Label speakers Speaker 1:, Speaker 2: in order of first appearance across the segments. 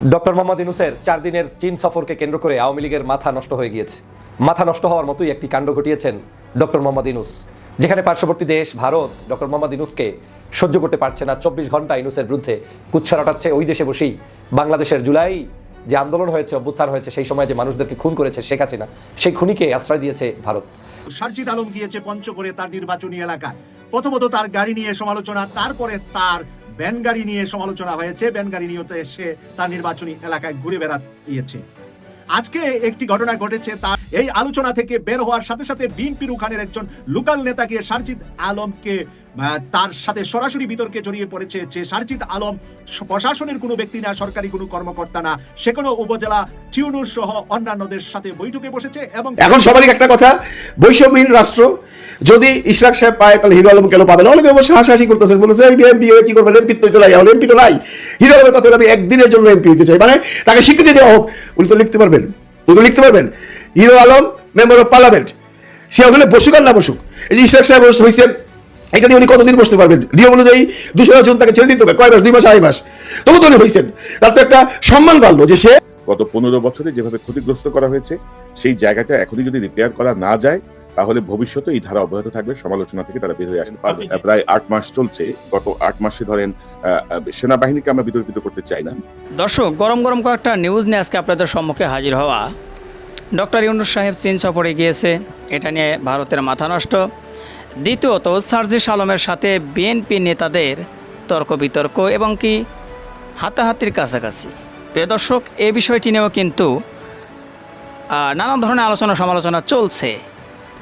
Speaker 1: Doctor Mohammad ইউনুসের চার দিনের চীন সফরকে কেন্দ্র করে আওয়ামী লীগের মাথা নষ্ট হয়ে গিয়েছে। মাথা নষ্ট হওয়ার মতোই একটি কাণ্ড ঘটিয়েছেন ডক্টর মোহাম্মদ ইনুস যেখানে পার্শ্ববর্তী দেশ ভারত ডক্টর মোহাম্মদ ইনুসকে সহ্য করতে পারছে না। চব্বিশ ঘণ্টা ইনুসের বিরুদ্ধে কুচ্ছা রটাচ্ছে ওই দেশে বসেই। বাংলাদেশের জুলাই যে আন্দোলন হয়েছে, অভ্যুত্থান হয়েছে, সেই সময় যে মানুষদেরকে খুন করেছে শেখ হাসিনা, সেই খুনিকে আশ্রয় দিয়েছে ভারত।
Speaker 2: সারজিদ আলম গিয়েছে পঞ্চগড়ে তার নির্বাচনী এলাকায়। প্রথমত তার গাড়ি নিয়ে সমালোচনা, তারপরে তার ব্যান গাড়ি নিয়ে সমালোচনা হয়েছে। ব্যান গাড়ি নিয়ে এসে তার নির্বাচনী এলাকায় ঘুরে বেড়াইয়েছে আজকে একটি ঘটনা ঘটেছে, তার এই আলোচনা থেকে বের হওয়ার সাথে সাথে বিএনপির উখানের একজন লোকাল নেতা গিয়ে সারজিদ আলমকে তার সাথে সরাসরি বিতর্কে জড়িয়ে পড়েছে যে সারজিদ আলম প্রশাসনের কোনো ব্যক্তি না, সরকারি কোনো কর্মকর্তা না, সে কোনো উপজেলা টিউনুর সহ অন্যান্যদের সাথে বৈঠকে বসেছে এবং
Speaker 3: এখন সবারই একটা কথা, বৈষম্যহীন রাষ্ট্র, যদি ইশরাক সাহেব পায়, তাহলে হিরো আলম কেন পাবে না? অনেকে অবশ্য হাসাহাসি করতেছে, বলেছে, এই এমপি হয়ে কি করবেন এমপি তো নাই, এমপি তো নাই। হিরো আলমের কথা আমি একদিনের জন্য এমপি হতে চাই। মানে তাকে স্বীকৃতি দেওয়া হোক, উনি তো লিখতে পারবেন, উনি তো লিখতে পারবেন। Hero Alom, member of parliament, সে ওখানে বসুক আর না বসুক। এই যে ইশরাক সাহেব হয়েছেন এটা নিয়ে উনি কতদিন বসতে পারবেন নিয়ম অনুযায়ী দুশো জন তাকে ছেড়ে দিতে হবে। কয় মাস? দুই মাস আড়াই মাস। তবু তো উনি হয়েছেন তার তো একটা সম্মান বাড়লো যে সে
Speaker 4: গত পনেরো বছরে যেভাবে ক্ষতিগ্রস্ত করা হয়েছে সেই জায়গাটা এখনই যদি রিপেয়ার করা না যায় তাহলে ভবিষ্যতে এই ধারা অব্যাহত থাকবে সমালোচনা থেকে তারা বের হয়ে আসতে পারবে। প্রায় আট মাস চলছে। গত আট মাসে ধরেন সেনাবাহিনীকে আমরা বিতর্কিত করতে চাই না।
Speaker 5: দর্শক গরম গরম কয়েকটা নিউজ নিয়ে আজকে আপনাদের সম্মুখে হাজির হওয়া। ডক্টর ইউনুস সাহেব চীন সফরে গিয়েছে। এটা নিয়ে ভারতের মাথা নষ্ট। দ্বিতীয়ত, সার্জিস আলমের সাথে বিএনপি নেতাদের তর্ক বিতর্ক এবং কি হাতাহাতির কাছাকাছি। প্রিয় দর্শক এই বিষয়টি নিয়েও কিন্তু নানা ধরনের আলোচনা সমালোচনা চলছে।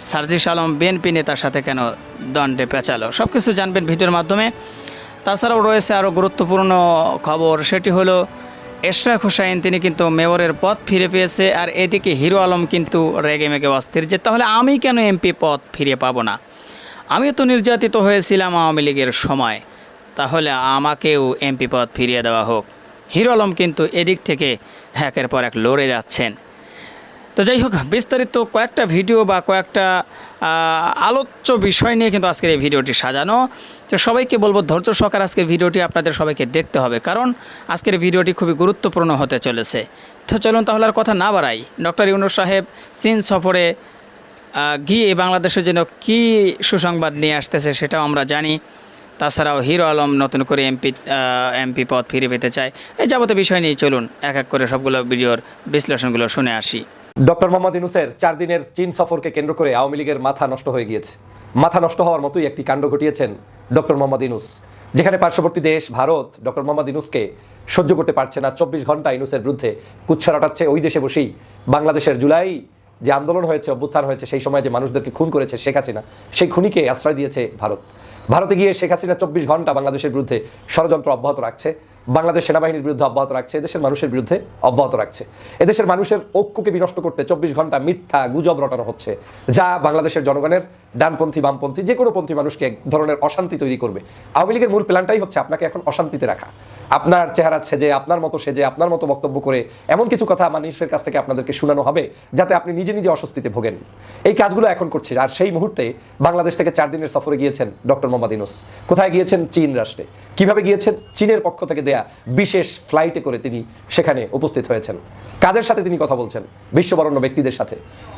Speaker 5: সার্জিস আলম বিএনপি নেতার সাথে কেন দণ্ডে পেঁচালো? সব কিছু জানবেন ভিডিওর মাধ্যমে। তাছাড়াও রয়েছে আরও গুরুত্বপূর্ণ খবর, সেটি হলো, এশরাক হোসাইন তিনি কিন্তু মেয়রের পদ ফিরে পেয়েছে আর এদিকে হিরো আলম কিন্তু রেগে মেগে অস্থির যে, তাহলে আমি কেন এমপি পদ ফিরে পাবো না? আমিও তো নির্যাতিত হয়েছিলাম আওয়ামী লীগের সময়। তাহলে আমাকেও এমপি পদ ফিরিয়ে দেওয়া হোক। হিরো আলম কিন্তু এদিক থেকে হ্যাকের পর এক লড়ে যাচ্ছেন। তো যাই হোক, বিস্তারিত কয়েকটা ভিডিও বা কয়েকটা আলোচ্য বিষয় নিয়ে কিন্তু আজকের এই ভিডিওটি সাজানো। তো সবাইকে বলব, ধৈর্য সহকারে আজকের ভিডিওটি আপনাদের সবাইকে দেখতে হবে, কারণ আজকের ভিডিওটি খুবই গুরুত্বপূর্ণ হতে চলেছে। তো চলুন তাহলে আর কথা না বাড়াই। ডক্টর ইউনুস সাহেব চীন সফরে গিয়ে বাংলাদেশের জন্য কী সুসংবাদ নিয়ে আসতেছে সেটাও আমরা জানি। তাছাড়াও হিরো আলম নতুন করে এমপি এমপি পদ ফিরে পেতে চায়। এই যাবতীয় বিষয় নিয়ে চলুন, এক এক করে সবগুলো ভিডিওর বিশ্লেষণগুলো শুনে আসি।
Speaker 1: ডক্টর মোহাম্মদ ইনুসের চার দিনের চীন সফরকে কেন্দ্র করে আওয়ামী লীগের মাথা নষ্ট হয়ে গিয়েছে। মাথা নষ্ট হওয়ার মতোই একটি কাণ্ড ঘটিয়েছেন ডক্টর মোহাম্মদ ইনুস যেখানে পার্শ্ববর্তী দেশ ভারত ডক্টর মোহাম্মদ ইনুসকে সহ্য করতে পারছে না। চব্বিশ ঘণ্টা ইনুসের বিরুদ্ধে কুচ্ছা রটাচ্ছে ওই দেশে বসেই। বাংলাদেশের জুলাই যে আন্দোলন হয়েছে, অভ্যুত্থান হয়েছে, সেই সময় যে মানুষদেরকে খুন করেছে শেখ হাসিনা, সেই খুনিকে আশ্রয় দিয়েছে ভারত। ভারতে গিয়ে শেখ হাসিনা চব্বিশ ঘণ্টা বাংলাদেশের বিরুদ্ধে ষড়যন্ত্র অব্যাহত রাখছে। বাংলাদেশ সেনাবাহিনীর বিরুদ্ধে অব্যাহত রাখছে, এদেশের মানুষের বিরুদ্ধে অব্যাহত রাখছে। এদেশের মানুষের ঐক্যকে বিনষ্ট করতে চব্বিশ ঘণ্টা মিথ্যা গুজব রটানো হচ্ছে, যা বাংলাদেশের জনগণের ডানপন্থী, বামপন্থী, যে কোনো পন্থী মানুষকে এক ধরনের অশান্তি তৈরি করবে। আওয়ামী লীগের মূল প্ল্যানটাই হচ্ছে আপনাকে এখন অশান্তিতে রাখা। আপনার চেহারা সেজে, আপনার মতো সেজে, আপনার মতো বক্তব্য করে এমন কিছু কথা মানুষের কাছ থেকে আপনাদেরকে শোনানো হবে, যাতে আপনি নিজে নিজে অস্বস্তিতে ভোগেন। এই কাজগুলো এখন করছে, আর সেই মুহূর্তে বাংলাদেশ থেকে চার দিনের সফরে গিয়েছেন ডক্টর মোহাম্মদ ইনুস কোথায় গিয়েছেন? চীন রাষ্ট্রে। কীভাবে গিয়েছেন? চীনের পক্ষ থেকে দেয়া বিশেষ ফ্লাইটে করে তিনি সেখানে উপস্থিত হয়েছেন। কাদের সাথে তিনি কথা বলছেন? বিশ্ববরণ্য ব্যক্তিদের সাথে।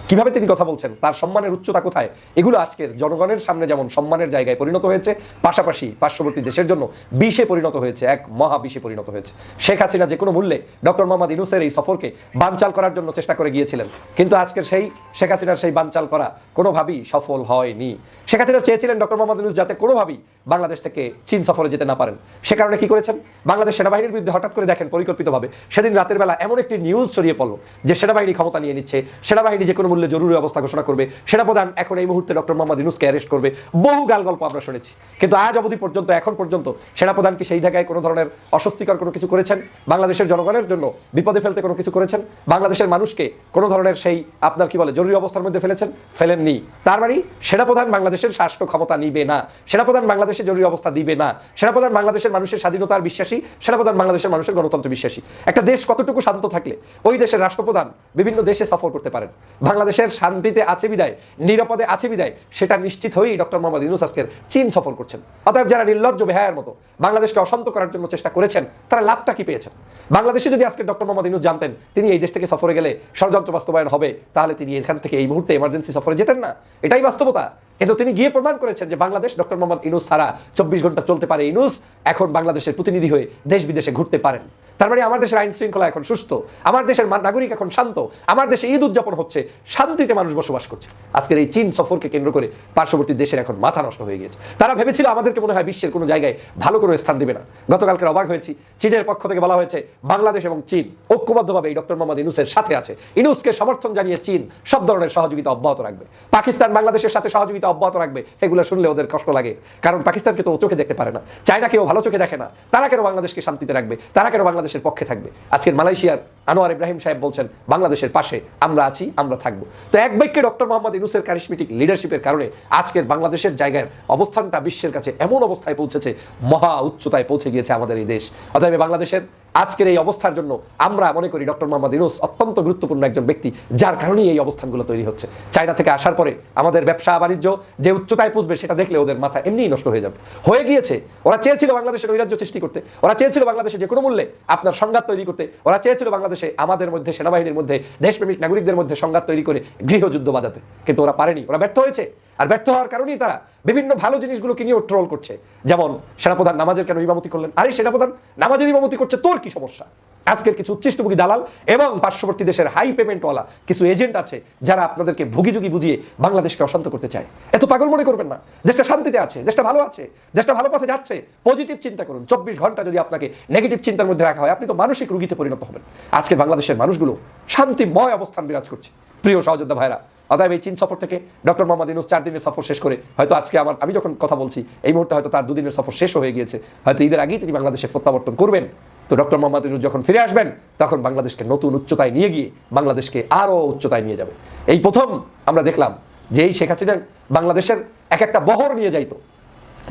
Speaker 1: কীভাবে তিনি কথা বলছেন? তার সম্মানের উচ্চতা কোথায়? এগুলো আজকের জনগণের সামনে যেমন সম্মানের জায়গায় পরিণত হয়েছে, পাশাপাশি পার্শ্ববর্তী দেশের জন্য বিষে পরিণত হয়েছে, এক মহা বিষে পরিণত হয়েছে। শেখ হাসিনা যে কোনো মূল্যে ডক্টর মোহাম্মদ ইনুসের এই সফরকে বানচাল করার জন্য চেষ্টা করে গিয়েছিলেন, কিন্তু আজকের সেই শেখ হাসিনার সেই বানচাল করা কোনোভাবেই সফল হয়নি। শেখ হাসিনা চেয়েছিলেন ডক্টর মোহাম্মদ ইনুস যাতে কোনোভাবেই বাংলাদেশ থেকে চীন সফরে যেতে না পারেন। সে কারণে কি করেছেন? বাংলাদেশ সেনাবাহিনীর বিরুদ্ধে হঠাৎ করে দেখেন পরিকল্পিতভাবে। সেদিন রাতের বেলা এমন একটি নিউজ ছড়িয়ে পড়ল যে সেনাবাহিনী ক্ষমতা নিয়ে নিচ্ছে, সেনাবাহিনী যে কোনো মূল্যে জরুরি অবস্থা ঘোষণা করবে, সেনাপ্রধান এখন এই মুহূর্তে ডক্টর মোহাম্মদ ইনুসকে অ্যারেস্ট করবে। বহু গাল গল্প আমরা শুনেছি। কিন্তু আজ অবধি পর্যন্ত, এখন পর্যন্ত সেনাপ্রধান কি সেই জায়গায় কোনো ধরনের অস্বস্তিকর কোনো কিছু করেছেন? বাংলাদেশের জনগণের জন্য বিপদে ফেলতে কোনো কিছু করেছেন? বাংলাদেশের মানুষকে কোনো ধরনের সেই, আপনার কি বলে, জরুরি অবস্থার মধ্যে ফেলেছেন? ফেলেননি। তার মানে সেনাপ্রধান বাংলাদেশের শাসক ক্ষমতা নিবে না। সেনাপ্রধান বাংলাদেশে জরুরি অবস্থা দিবে না। সেনাপ্রধান বাংলাদেশের মানুষের স্বাধীনতার বিশ্বাসী সেনাপ্রধান বাংলাদেশের মানুষের গণতন্ত্র বিশ্বাসী। একটা দেশ কতটুকু শান্ত থাকলে ওই দেশের রাষ্ট্রপ্রধান বিভিন্ন দেশে সফর করতে পারেন। বাংলাদেশের শান্তিতে আছে বিদায়, নিরাপদে আছে বিদায়, সেটা নিশ্চিত হয়েই ডক্টর মোহাম্মদ ইউনুস আজকের চীন সফর করছেন। অতএব যারা নির্লজ্জ বেহায়ের মতো বাংলাদেশকে অশান্ত করার জন্য চেষ্টা করেছেন, তারা লাভটা কি পেয়েছেন? বাংলাদেশে যদি আজকে ডক্টর মোহাম্মদ ইউনুস জানতেন তিনি এই দেশ থেকে সফরে গেলে ষড়যন্ত্র বাস্তবায়ন হবে, তাহলে তিনি এখান থেকে এই মুহূর্তে এমার্জেন্সি সফরে যেতেন না। এটাই বাস্তবতা। কিন্তু তিনি গিয়ে প্রমাণ করেছেন যে বাংলাদেশ ডক্টর মোহাম্মদ ইনুস ছাড়া চব্বিশ ঘণ্টা চলতে পারে ইনুস। এখন বাংলাদেশের প্রতিনিধি হয়ে দেশ বিদেশে ঘুরতে পারেন। তার মানে আমার দেশের আইন শৃঙ্খলা এখন সুস্থ। আমার দেশের নাগরিক এখন শান্ত। আমার দেশে ঈদ উদযাপন হচ্ছে, শান্তিতে মানুষ বসবাস করছে। আজকের এই চীন সফরকে কেন্দ্র করে পার্শ্ববর্তী দেশের এখন মাথা নষ্ট হয়ে গেছে তারা ভেবেছিল আমাদেরকে মনে হয় বিশ্বের কোনো জায়গায় ভালো কোনো স্থান দিবে না। গতকালকে অবাক হয়েছি। চীনের পক্ষ থেকে বলা হয়েছে, বাংলাদেশ এবং চীন ঐক্যবদ্ধভাবে এই ডক্টর মোহাম্মদ ইনুসের সাথে আছে। ইনুসকে সমর্থন জানিয়ে চীন সব ধরনের সহযোগিতা অব্যাহত রাখবে। পাকিস্তান বাংলাদেশের সাথে সহযোগিতা অব্যাহত রাখবে, এগুলো শুনলে ওদের কষ্ট লাগে। কারণ পাকিস্তানকে তো চোখে দেখতে পারে না। চায়নাকেও ভালো চোখে দেখে না। তারা কেন বাংলাদেশকে শান্তিতে রাখবে? তারা কেন বাংলাদেশের পক্ষে থাকবে। আজকের মালয়েশিয়ার আনোয়ার ইব্রাহিম সাহেব বলছেন, বাংলাদেশের পাশে আমরা আছি, আমরা থাকব। তো এক বাক্যে ডক্টর মোহাম্মদ ইনুসের কারিশমেটিক লিডারশিপের কারণে আজকের বাংলাদেশের জায়গার অবস্থানটা বিশ্বের কাছে এমন অবস্থায় পৌঁছেছে, মহা উচ্চতায় পৌঁছে গিয়েছে আমাদের এই দেশ। অতএব বাংলাদেশের আজকের এই অবস্থার জন্য আমরা মনে করি ডক্টর মোহাম্মদ ইনুস অত্যন্ত গুরুত্বপূর্ণ একজন ব্যক্তি, যার কারণেই এই অবস্থানগুলো তৈরি হচ্ছে। চায়না থেকে আসার পরে আমাদের ব্যবসা বাণিজ্য যে উচ্চতায় পুষবে সেটা দেখলে ওদের মাথা এমনিই নষ্ট হয়ে যাবে। হয়ে গিয়েছে, ওরা চেয়েছিল বাংলাদেশের নৈরাজ্য সৃষ্টি করতে, ওরা চেয়েছিল বাংলাদেশে যে কোনো মূল্যে আপনার সংঘাত তৈরি করতে, ওরা চেয়েছিল বাংলাদেশে আমাদের মধ্যে, সেনাবাহিনীর মধ্যে, দেশপ্রেমিক নাগরিকদের মধ্যে সংঘাত তৈরি করে গৃহযুদ্ধ বাজাতে। কিন্তু ওরা পারেনি, ওরা ব্যর্থ হয়েছে। আর ব্যর্থ হওয়ার কারণেই তারা বিভিন্ন ভালো জিনিসগুলোকে নিয়েও ট্রোল করছে। যেমন, সেনাপ্রধান নামাজের কেন ইমামতি করলেন? আরে, সেনাপ্রধান, নামাজের ইমামতি করছে, তোর কি সমস্যা? আজকের কিছু উচ্ছিষ্টভোগী দালাল এবং পার্শ্ববর্তী দেশের হাই পেমেন্টওয়ালা কিছু এজেন্ট আছে যারা আপনাদেরকে ভুগিযুগি বুঝিয়ে বাংলাদেশকে অশান্ত করতে চায়। এত পাগল মনে করবেন না। দেশটা শান্তিতে আছে, দেশটা ভালো আছে, দেশটা ভালো পথে যাচ্ছে। পজিটিভ চিন্তা করুন। চব্বিশ ঘণ্টা যদি আপনাকে নেগেটিভ চিন্তার মধ্যে রাখা হয়, আপনি তো মানসিক রুগীতে পরিণত হবেন। আজকে বাংলাদেশের মানুষগুলো শান্তিময় অবস্থান বিরাজ করছে। প্রিয় সহযোদ্ধা ভাইরা, অতএব এই চীন সফর থেকে ডক্টর মোহাম্মদ ইনুস চার দিনের সফর শেষ করে হয়তো আজকে আমার, আমি যখন কথা বলছি, এই মুহূর্তে হয়তো তার দুদিনের সফর শেষ হয়ে গিয়েছে। হয়তো ঈদের আগেই তিনি বাংলাদেশে প্রত্যাবর্তন করবেন। তো ডক্টর মোহাম্মদ ইনুস যখন ফিরে আসবেন, তখন বাংলাদেশকে নতুন উচ্চতায় নিয়ে গিয়ে বাংলাদেশকে আরও উচ্চতায় নিয়ে যাবে। এই প্রথম আমরা দেখলাম যে এই শেখ হাসিনা বাংলাদেশের এক একটা বহর নিয়ে যাইতো।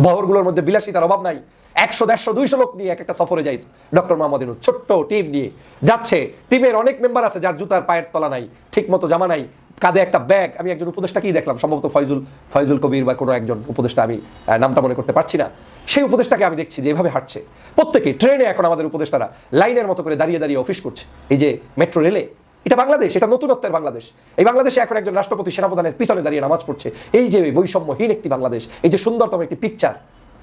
Speaker 1: বহরগুলোর মধ্যে বিলাসিতার অভাব নাই। একশো, দেড়শো, দুইশো লোক নিয়ে এক একটা সফরে যাইত ডক্টর মোহাম্মদ ছোট্ট টিম নিয়ে যাচ্ছে। টিমের অনেক মেম্বার আছে যার জুতার পায়ের তলা নাই ঠিক মতো জামা নাই, কাঁধে একটা ব্যাগ। আমি একজন উপদেষ্টা কি দেখলাম, সম্ভবত ফয়জুল ফয়জুল কবির বা কোনো একজন উপদেষ্টা, আমি নামটা মনে করতে পারছি না। সেই উপদেষ্টাকে আমি দেখছি যে এভাবে হাঁটছে। প্রত্যেকে ট্রেনে এখন আমাদের উপদেষ্টারা লাইনের মতো করে দাঁড়িয়ে দাঁড়িয়ে অফিস করছে। এই যে মেট্রো রেলে এটা বাংলাদেশ এটা নতুনত্বের বাংলাদেশ। এই বাংলাদেশে এখন একজন রাষ্ট্রপতি সেনাপ্রধানের পিছনে দাঁড়িয়ে নামাজ পড়ছে। এই যে বৈষম্যহীন একটি বাংলাদেশ এই যে সুন্দরতম একটি পিকচার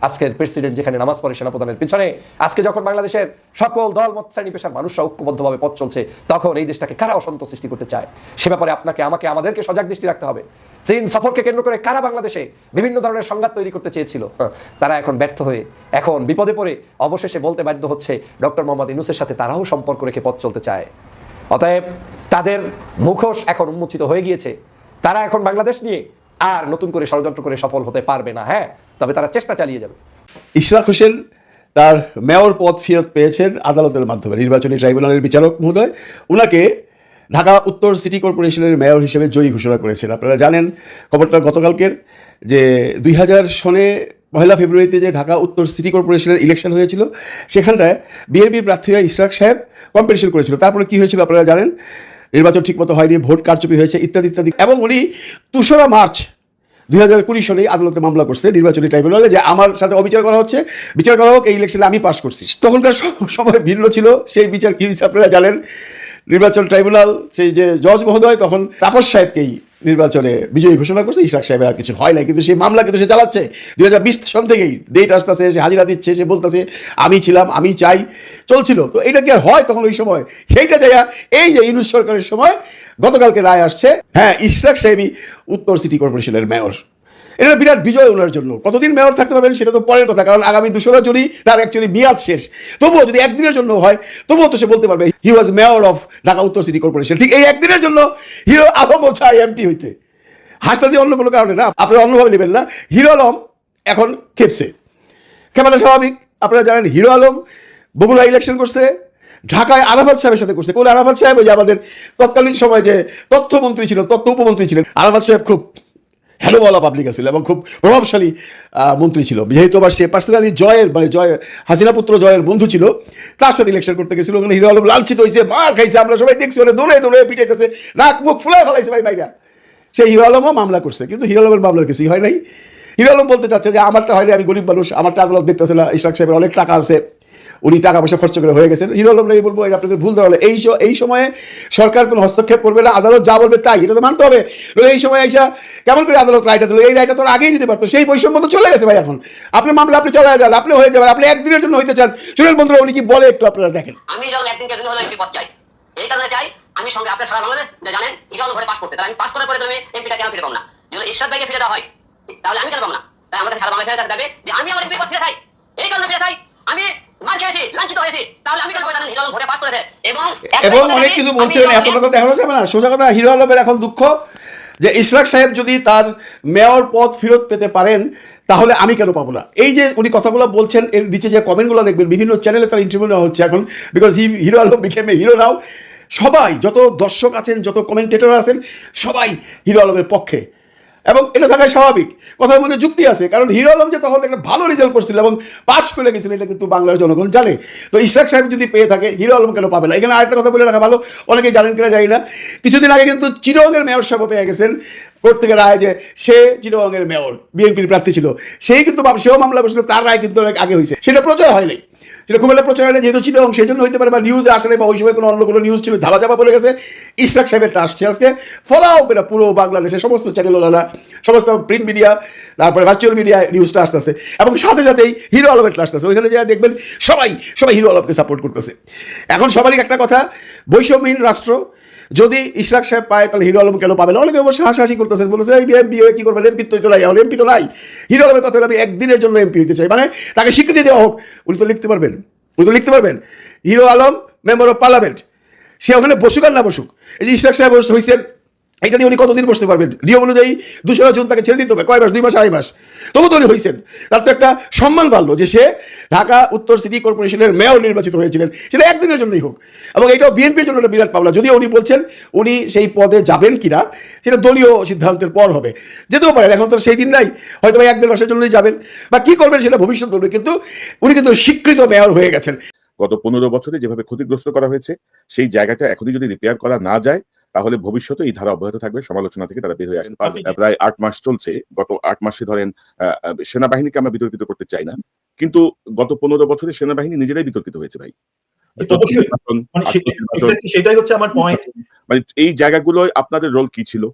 Speaker 1: আজকের প্রেসিডেন্ট যেখানে নামাজ পড়ে সেনাপ্রধানের পিছনে আজকে যখন বাংলাদেশের সকল দল মত শ্রেণি পেশার মানুষরা ঐক্যবদ্ধভাবে পথ চলছে তখন এই দেশটাকে কারা অসন্তোষ সৃষ্টি করতে চায়? সে ব্যাপারে আপনাকে আমাকে আমাদেরকে সজাগ দৃষ্টি রাখতে হবে। চীন সফরকে কেন্দ্র করে কারা বাংলাদেশে বিভিন্ন ধরনের সংঘাত তৈরি করতে চেয়েছিল? হ্যাঁ, তারা এখন ব্যর্থ হয়ে এখন বিপদে পড়ে অবশেষে বলতে বাধ্য হচ্ছে ডক্টর মোহাম্মদ ইনুসের সাথে তারাও সম্পর্ক রেখে পথ চলতে চায়। অতএব তাদের মুখোশ এখন উন্মোচিত হয়ে গিয়েছে। তারা এখন বাংলাদেশ নিয়ে আর নতুন করে ষড়যন্ত্র করে সফল হতে পারবে না হ্যাঁ? তবে তারা চেষ্টা চালিয়ে যাবে।
Speaker 3: ইশরাক হোসেন তার মেয়র পদ ফেরত পেয়েছেন আদালতের মাধ্যমে, নির্বাচনী ট্রাইব্যুনালের বিচারক মহোদয়। ওনাকে ঢাকা উত্তর সিটি কর্পোরেশনের মেয়র হিসেবে জয়ী ঘোষণা করেছেন। আপনারা জানেন, খবরটা গতকালকের যে দুই হাজার সনে পয়লা ফেব্রুয়ারিতে যে ঢাকা উত্তর সিটি কর্পোরেশনের ইলেকশন হয়েছিল, সেখানটায় বিএনপির প্রার্থী ইশরাক সাহেব। কম্পিটিশন করেছিল। তারপরে কি হয়েছিল আপনারা জানেন? নির্বাচন ঠিকমতো হয়নি, ভোট কারচুপি হয়েছে, ইত্যাদি ইত্যাদি। এবং উনি তুষরা মার্চ দুই হাজার কুড়ি সালে আদালতে মামলা করছে নির্বাচনী ট্রাইব্যুনালে যে আমার সাথে অবিচার করা হচ্ছে। বিচার করা হোক, এই ইলেকশনে আমি পাশ করছি। তখনকার সময় ভিন্ন ছিল, সেই বিচার কি হয়েছে আপনারা জানেন? নির্বাচন ট্রাইব্যুনাল, সেই যে জজ মহোদয়, তখন তাপস সাহেবকেই নির্বাচনে বিজয়ী ঘোষণা করছে। ইশাক সাহেবের আর কিছু হয় না কিন্তু সেই মামলা কিন্তু সে চালাচ্ছে। দুই হাজার বিশ সন থেকেই ডেট আসতেছে, সে হাজিরা দিচ্ছে, সে বলতেছে, আমি ছিলাম, আমি চাই। চলছিল। তো এটা কি আর হয় তখন ওই সময়? সেইটা যাইয়া এই যে ইউনুস সরকারের সময় গতকালকে রায় আসছে। হ্যাঁ ইশরাক সাহেবই উত্তর সিটি কর্পোরেশনের মেয়র। এটা বিরাট বিজয় ওনার জন্য। কতদিন মেয়র থাকতে পারবেন সেটা তো পরের কথা, কারণ আগামী দুশোরা যদি তার অ্যাকচুয়ালি মেয়াদ শেষ, তবুও যদি একদিনের জন্য হয়, তবুও তো সে বলতে পারবে he was mayor of Dhaka Uttar city corporation. ঠিক এই একদিনের জন্য হিরো আলমও চায় এমপি হইতে। হাসতেছি অন্য কোনো কারণে না, আপনারা অন্যভাবে নেবেন না। হিরো আলম এখন খেপছে। খেপাটা স্বাভাবিক, আপনারা জানেন হিরো আলম বগুড়া ইলেকশন করছে, ঢাকায় আরাফাত সাহেবের সাথে করছে। কোন আরাফাত সাহেব ওই যে আমাদের তৎকালীন সময় যে তথ্যমন্ত্রী ছিল, তথ্য উপমন্ত্রী ছিলেন, আরাফাত সাহেব খুব হ্যালোওয়ালা পাবলিক ছিল এবং খুব প্রভাবশালী মন্ত্রী ছিল। যেহেতু আবার সে পার্সোনালি জয়ের মানে জয়, হাসিনা পুত্র জয়ের বন্ধু ছিল, তার সাথে ইলেকশন করতে গেছিল। ওখানে হিরো আলম লালচিত হয়েছে, মার খাইছে, আমরা সবাই দেখছি, ওরা দৌড়ে দৌড়ে পিটাইতেছে, নাক মুখ ফুলাই ফেলাইছে ভাই ভাইরা। সে হিরো আলমও মামলা করছে, কিন্তু হিরো আলমের মামলার কিছুই হয় নাই। হিরো আলম বলতে চাচ্ছে যে, আমারটা হয়নি, আমি গরিব মানুষ, আমারটা আদালত দেখতেছে না ইশাক সাহেবের অনেক টাকা আছে। উনি টাকা পয়সা খরচ করে হয়ে গেছেন। হিরো আলম বলব, এটা আপনাদের ভুল ধরা হলো এই এই সময়ে সরকার কোনো হস্তক্ষেপ করবে না, আদালত যা বলবে তাই, এটা তো মানতে হবে। এই সময় এসা কেমন করে আদালত রায়টা দিল? এই রায়টা তো আগেই দিতে পারতো, সেই বৈষম্য তো চলে গেছে ভাই এখন। আপনি মামলা, আপনি চলে যান, আপনি হয়ে যাবেন, আপনি একদিনের জন্য হইতে চান। শুনেন বন্ধুরা, উনি কি বলে একটু আপনারা দেখেন।
Speaker 6: আমি যখন একদিনকে জন্য হলো এমপি পদ চাই। এই কারণে চাই, আমি সঙ্গে আপনার সারা বাংলাদেশ জানেন, হিরো ঘরে পাস করতে। আমি পাস করার পরে তুমি এমপিটা কেন ফিরে পাবো না। যদি ঈশ্বর ভাইকে ফিরে দেওয়া হয়, তাহলে আমি কেন পাবো না? তাই আমাদের সারা বাংলাদেশের কাছে যাবে যে, আমি আমার এমপি পদ ফিরে চাই। এই কারণে ফিরে চাই, আমি মার খেয়েছি লাঞ্ছিত হয়েছি। তাহলে আমি কেন পাবো জানেন হিরো ঘরে পাস করেছে। এবং
Speaker 3: এবং অনেক কিছু
Speaker 6: আমি
Speaker 3: বলছেন এত কথা দেখানো যাবে না সোজা কথা হিরো আলমের এখন দুঃখ যে ইশরাক সাহেব যদি তার মেয়র পদ ফেরত পেতে পারেন তাহলে আমি কেন পাবো না? এই যে উনি কথাগুলো বলছেন এর নিচে যে কমেন্টগুলো দেখবেন বিভিন্ন চ্যানেলে তার ইন্টারভিউ নেওয়া হচ্ছে এখন because he Hero Alom became a hero now সবাই যত দর্শক আছেন যত কমেন্টেটর আছেন সবাই হিরো আলমের পক্ষে। এবং এটা থাকাই স্বাভাবিক। কথার মধ্যে যুক্তি আছে, কারণ হিরো আলম যে তখন একটা ভালো রেজাল্ট করছিল এবং পাশ করে গেছিল, এটা কিন্তু বাংলার জনগণ জানে। তো ইশরাক সাহেব যদি পেয়ে থাকে, হিরো আলম কেন পাবে না? এখানে আরেকটা কথা বলে রাখা ভালো, অনেকেই জানেন কিনা জানি না। কিছুদিন আগে কিন্তু চিরঙ্গের মেয়র সাহেব পেয়ে গেছেন। প্রত্যেকের রায় যে সে চিরঙ্গের মেয়র বিএনপির প্রার্থী ছিল। সেই কিন্তু সেও মামলা করছিল, তার রায় কিন্তু অনেক আগে হয়েছে। সেটা প্রচার হয়নি খুব একটা প্রচারণে যেহেতু ছিল এবং সেই জন্য হইতে পারে বা নিউজে আসলে বা ওই সময় কোনো অন্য কোনো নিউজ ছিল ধাবা চাপা পড়ে গেছে। ইশরাক সাহেবেরটা আসছে আজকে। ফলাও করে পুরো বাংলাদেশের সমস্ত চ্যানেলওয়ালা সমস্ত প্রিন্ট মিডিয়া তারপরে ভার্চুয়াল মিডিয়া নিউজটা আসতেছে এবং সাথে সাথেই হিরো আলমেরটা আসতেছে। ওইখানে যা দেখবেন সবাই সবাই হিরো আলমকে সাপোর্ট করতেছে। এখন সবারই একটা কথা, বৈষম্যহীন রাষ্ট্র যদি ইশরাক সাহেব পায়, তাহলে হিরো আলম কেন পাবে না? অনেকে অবশ্য হাসাহাসি করতেছেন, বলেছে, এই এমপি হয়ে কি করবেন এমপি তো নাই, এখন এমপি তো নাই। হিরো আলমের কথা হলো, আমি একদিনের জন্য এমপি হতে চাই। মানে তাকে স্বীকৃতি দেওয়া হোক, উনি তো লিখতে পারবেন। উনি তো লিখতে পারবেন। Hero Alom, member of parliament, সে ওখানে বসুক আর না বসুক। এই যে ইশরাক সাহেব হয়েছেন এটা নিয়ে উনি কতদিন বসতে পারবেন? নিয়ম অনুযায়ী দুশো জুন তাকে ছেড়ে দিতে হবে। কয় মাস? দুই মাস, আড়াই মাস। তবু তো উনি হয়েছেন তার তো একটা সম্মান বাড়লো যে সে ঢাকা উত্তর সিটি কর্পোরেশনের মেয়র নির্বাচিত হয়েছিলেন। সেটা একদিনের জন্যই হোক। এবং এটাও বিএনপির জন্য একটা বিরাট পাওলা যদিও উনি বলছেন উনি সেই পদে যাবেন কিনা সেটা দলীয় সিদ্ধান্তের পর হবে। যেতেও পারেন এখন তো সেই দিন নাই। হয়তো এক দেড় মাসের জন্যই যাবেন। বা কি করবেন সেটা ভবিষ্যৎ বলবে কিন্তু উনি কিন্তু স্বীকৃত মেয়র হয়ে গেছেন।
Speaker 4: গত পনেরো বছরে যেভাবে ক্ষতিগ্রস্ত করা হয়েছে সেই জায়গাটা এখনই যদি রিপেয়ার করা না যায় তাহলে ভবিষ্যতে এই ধারা অব্যাহত থাকবে। সমালোচনা থেকে তারা বের হয়ে আসতে পারবে। প্রায় আট মাস চলছে। গত আট মাসে ধরেন সেনাবাহিনীকে আমরা বিতর্কিত করতে চাই না। কিন্তু গত পনেরো বছরে সেনাবাহিনী নিজেরাই বিতর্কিত হয়েছে ভাই।
Speaker 7: মানে সেটাই হচ্ছে আমার পয়েন্ট
Speaker 4: মানে এই জায়গাগুলোয় আপনাদের রোল কি ছিল?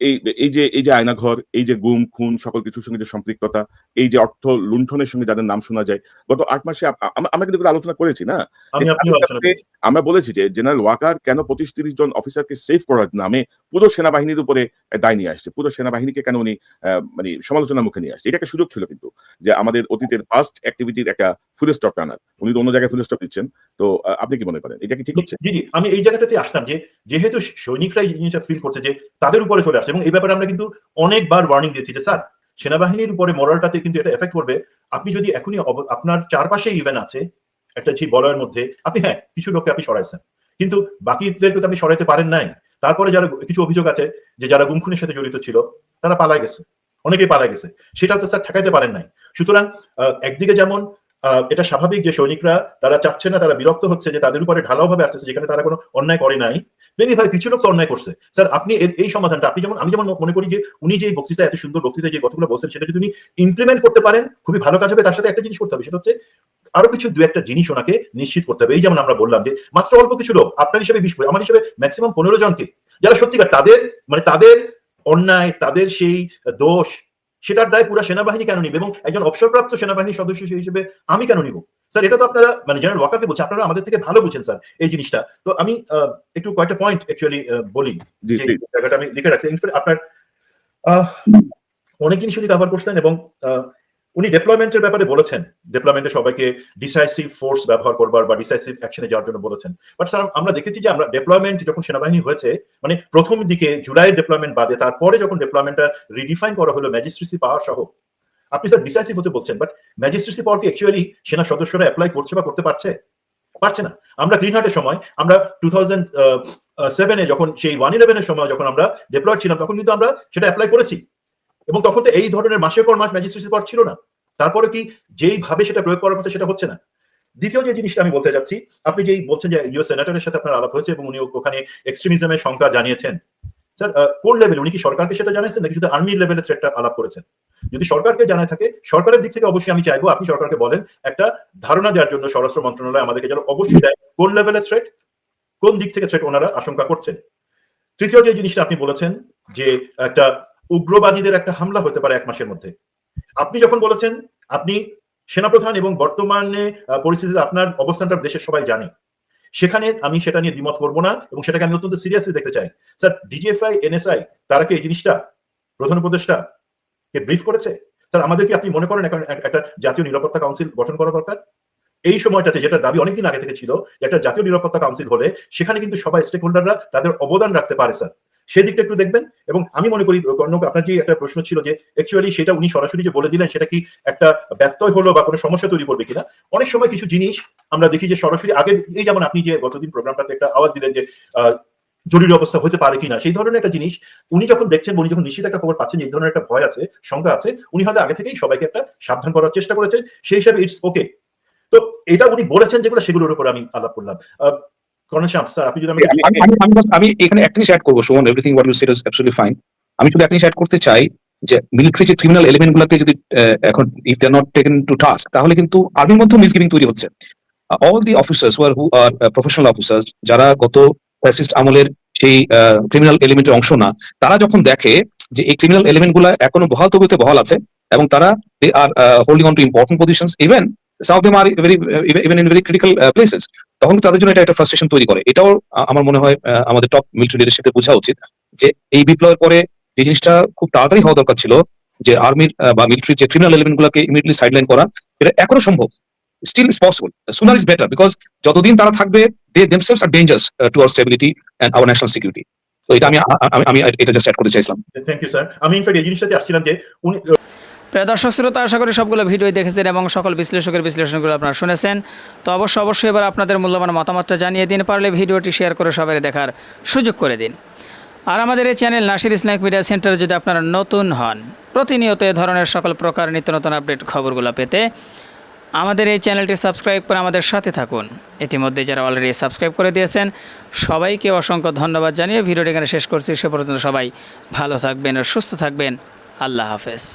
Speaker 4: এই এই যে এই যে আয়নাঘর এই যে গুম খুন সকল কিছুর সঙ্গে যে সম্পৃক্ততা এই যে অর্থ লুণ্ঠনের সঙ্গে যাদের নাম শোনা যায় গত আট মাসে আমরা কিন্তু আলোচনা করেছি না? আমরা বলেছি যে জেনারেল ওয়াকার কেন পঁচিশ তিরিশ জন অফিসারকে সেভ করার নামে পুরো সেনাবাহিনীর উপরে দায় নিয়ে আসছে? পুরো সেনাবাহিনীকে কেন উনি মানে সমালোচনার মুখে নিয়ে আসছে? এটা একটা সুযোগ ছিল কিন্তু যে আমাদের অতীতের পাস্ট অ্যাক্টিভিটির একটা ফুল স্টপ টানার। উনি তো অন্য জায়গায় ফুল স্টপ দিচ্ছেন তো আপনি কি মনে করেন? এটা কি ঠিক হচ্ছে?
Speaker 7: জি জি আমি এই জায়গাটাতে আসতাম যে যেহেতু সৈনিকরা এই জিনিসটা ফিল করছে যে তাদের উপরে চলে আসছে এবং এই ব্যাপারে আমরা কিন্তু অনেকবার ওয়ার্নিং দিয়েছি যে, স্যার, সেনাবাহিনীর উপরে মরালটাতে কিন্তু এটা এফেক্ট করবে। আপনি যদি এখনই আপনার চারপাশে ইভেন্ট আছে, একটা যে বলয়ের মধ্যে, আপনি হ্যাঁ কিছু লোককে আপনি সরাইছেন। কিন্তু বাকিদেরকে তো আপনি সরাইতে পারেন নাই। তারপরে যারা কিছু অভিযোগ আছে যে, যারা গুমখুনের সাথে জড়িত ছিল, তারা পালায় গেছে। অনেকেই পালায় গেছে। সেটা তো স্যার ঠেকাইতে পারেন নাই। সুতরাং একদিকে যেমন এটা স্বাভাবিক যে সৈনিকরা, তারা চাচ্ছে না, তারা বিরক্ত হচ্ছে যে তাদের উপরে ঢালাও ভাবে আসতেছে, যেখানে তারা কোনো অন্যায় করে নাই। তেমনি ভাই, কিছু লোক তো অন্যায় করছে। স্যার আপনি এই সমাধানটা, আপনি যেমন, আমি যেমন মনে করি যে উনি যে বক্তৃতা, এত সুন্দর বক্তৃতা যে কথাগুলো বলছেন, সেটা যদি উনি ইমপ্লিমেন্ট করতে পারেন, খুবই ভালো কাজ হবে। তার সাথে একটা জিনিস করতে হবে, সেটা হচ্ছে আরও কিছু, দু একটা জিনিস ওনাকে নিশ্চিত করতে হবে। এই যেমন আমরা বললাম যে, মাত্র অল্প কিছু লোক, আপনার হিসেবে বিশ আমার হিসেবে ম্যাক্সিমাম পনেরো জনকে, যারা সত্যিকার, তাদের মানে তাদের অন্যায়, তাদের সেই দোষ সেটার দায় পুরো সেনাবাহিনী কেন নিবে? এবং একজন অবসরপ্রাপ্ত সেনাবাহিনীর সদস্য সেই হিসেবে আমি কেন নিব? স্যার এটা তো আপনারা মানে জেনারেল ওয়াকারকে বলছে আপনারা আমাদের থেকে ভালো বুঝেন স্যার এই জিনিসটা। তো আমি আহ, একটু কয়েকটা পয়েন্ট অ্যাকচুয়ালি বলি জায়গাটা আমি লিখে রাখছি। আপনার আহ, অনেক জিনিস উনি কভার করছেন এবং আহ, উনি ডেপ্লয়মেন্টের ব্যাপারে বলেছেন। ডেপ্লয়মেন্টে সবাইকে ডিসাইসিভ ফোর্স ব্যবহার করবার বা ডিসাইসিভ অ্যাকশনে যাওয়ার জন্য বলেছেন। বাট স্যার আমরা দেখেছি যে আমরা ডেপ্লয়মেন্ট যখন সেনাবাহিনী হয়েছে মানে প্রথম দিকে জুলাইয়ের ডেপ্লয়মেন্ট বাদে তারপরে যখন ডেপ্লয়মেন্টটা রিডিফাইন করা হলো ম্যাজিস্ট্রেসি পাওয়ার সহ, আপনি স্যার ডিসাইসিভ হতে বলছেন বাট ম্যাজিস্ট্রেসি পাওয়ার কি অ্যাকচুয়ালি সেনা সদস্যরা অ্যাপ্লাই করছে বা করতে পারছে? পারছে না। আমরা গ্রিন হার্টের সময়, আমরা টু থাউজেন্ড সেভেনে যখন, সেই ওয়ান ইলেভেনের সময় যখন আমরা ডেপ্লয়েড ছিলাম, তখন কিন্তু আমরা সেটা অ্যাপ্লাই করেছি। এবং তখন তো এই ধরনের মাসের পর মাস ম্যাজিস্ট্রেসি পাওয়ার ছিল না। তারপরে কি যেইভাবে সেটা প্রয়োগ করার কথা সেটা হচ্ছে না? দ্বিতীয় যে জিনিসটা আমি বলতে যাচ্ছি, আপনি যেই বলছেন যে ইউএস সেনেটরের সাথে আপনার আলাপ হয়েছে এবং উনি ওখানে এক্সট্রিমিজমের শঙ্কা জানিয়েছেন। স্যার কোন লেভেলে উনি কি সরকারকে সেটা জানাইছেন নাকি শুধু আর্মি লেভেলে থ্রেটটা আলাপ করেছেন? যদি সরকারকে জানায় থাকে, সরকারের দিক থেকে অবশ্যই আমি চাইব আপনি সরকারকে বলেন একটা ধারণা দেওয়ার জন্য স্বরাষ্ট্র মন্ত্রণালয় আমাদেরকে যেন অবশ্যই দেয় কোন লেভেলের থ্রেট কোন দিক থেকে থ্রেট ওনারা আশঙ্কা করছেন। তৃতীয় যে জিনিসটা আপনি বলেছেন যে একটা উগ্রবাদীদের একটা হামলা হতে পারে এক মাসের মধ্যে। আপনি যখন বলেছেন, আপনি সেনাপ্রধান এবং বর্তমানে পরিস্থিতিতে আপনার অবস্থানটা দেশের সবাই জানে। সেখানে আমি সেটা নিয়ে দ্বিমত করব না এবং সেটাকে আমি অত্যন্ত সিরিয়াসলি দেখতে চাই। স্যার ডিজিএফআই এনএসআই তারা কি এই জিনিসটা, প্রধান উপদেষ্টা, কে ব্রিফ করেছে? স্যার, আমাদের কি আপনি মনে করেন এখন একটা জাতীয় নিরাপত্তা কাউন্সিল গঠন করা দরকার? এই সময়টাতে যেটা দাবি অনেকদিন আগে থেকে ছিল একটা জাতীয় নিরাপত্তা কাউন্সিল হলে সেখানে কিন্তু সবাই স্টেক হোল্ডাররা তাদের অবদান রাখতে পারে, স্যার। সেই দিকটা একটু দেখবেন। এবং আমি মনে করি কর্ণক আপনার যে একটা প্রশ্ন ছিল যে অ্যাকচুয়ালি সেটা উনি সরাসরি যে বলে দিলেন, সেটা কি একটা ব্যত্যয় হলো বা কোনো সমস্যা তৈরি করবে কিনা? অনেক সময় কিছু জিনিস আমরা দেখি যে সরাসরি আগে, এই যেমন আপনি যে গতদিন প্রোগ্রামটাতে একটা আওয়াজ দিলেন যে জরুরি অবস্থা হতে পারে কিনা, সেই ধরনের একটা জিনিস উনি যখন দেখছেন উনি যখন নিশ্চিত একটা খবর পাচ্ছেন এই ধরনের একটা ভয় আছে, শঙ্কা আছে, উনি হয়তো আগে থেকেই সবাইকে একটা সাবধান করার চেষ্টা করেছেন। সেই হিসাবে ইটস ওকে তো এটা উনি বলেছেন যেগুলো, সেগুলোর উপর আমি আলাপ করলাম।
Speaker 8: আমি এখানে একটা অ্যাড করব, Suman everything what you said fine আমি শুধু একটা জিনিস করতে চাই যে মিলিটারি যে ক্রিমিনাল এলিমেন্ট গুলোকে যদি এখন if they not taken to task তাহলে কিন্তু আর্মির মধ্যেও মিসগিভিং তৈরি হচ্ছে। All the officers were who are professional officers যারা গত ফ্যাসিস্ট আমলের সেই ক্রিমিনাল এলিমেন্টের অংশ না, তারা যখন দেখে যে এই ক্রিমিনাল এলিমেন্টগুলা এখনও বহাল তবিতে বহাল আছে, এবং তারা they are holding on to important positions even are places তখন তাদের জন্য এটা একটা ফ্রাস্ট্রেশন তৈরি করে। এটাও আমার মনে হয় আমাদের টপ মিলিটারি লিডারশিপে বোঝা উচিত যে এই বিপ্লবের পরে যে জিনিসটা খুব তাড়াতাড়ি হওয়া দরকার ছিল, যে আর্মির বা মিলিটারি যে ক্রিমিনাল এলিমেন্ট গুলোকে ইমিডিয়েটলি সাইডলাইন করা, এটা এখনও সম্ভব। Still is possible sooner is better because যতদিন তারা থাকবে they themselves are dangers to our stability and our national security তো এটা আমি আমি এটা জাস্ট অ্যাড করতে চাইছিলাম।
Speaker 7: থ্যাংক ইউ স্যার আমি ইনফ্যাক্ট এই জিনিসটাতে আসছিলাম যে উনি
Speaker 5: প্রিয় দর্শক শ্রোতা, আশা করি সবগুলো ভিডিও দেখেছেন এবং সকল বিশ্লেষকের বিশ্লেষণগুলো আপনারা শুনেছেন। তো অবশ্যই অবশ্যই এবার আপনাদের মূল্যবান মতামতটা জানিয়ে দিন, পারলে ভিডিওটি শেয়ার করে সবাই দেখার সুযোগ করে দিন। আর আমাদের এই চ্যানেল নাসির ইসলামিক মিডিয়া সেন্টারে যদি আপনারা নতুন হন, প্রতিনিয়ত এ ধরনের সকল প্রকার নিত্য নতুন আপডেট খবরগুলো পেতে আমাদের এই চ্যানেলটি সাবস্ক্রাইব করে আমাদের সাথে থাকুন। ইতিমধ্যে যারা অলরেডি সাবস্ক্রাইব করে দিয়েছেন, সবাইকে অসংখ্য ধন্যবাদ জানিয়ে ভিডিওটি এখানে শেষ করছি। সে পর্যন্ত সবাই ভালো থাকবেন ও সুস্থ থাকবেন। আল্লাহ হাফেজ।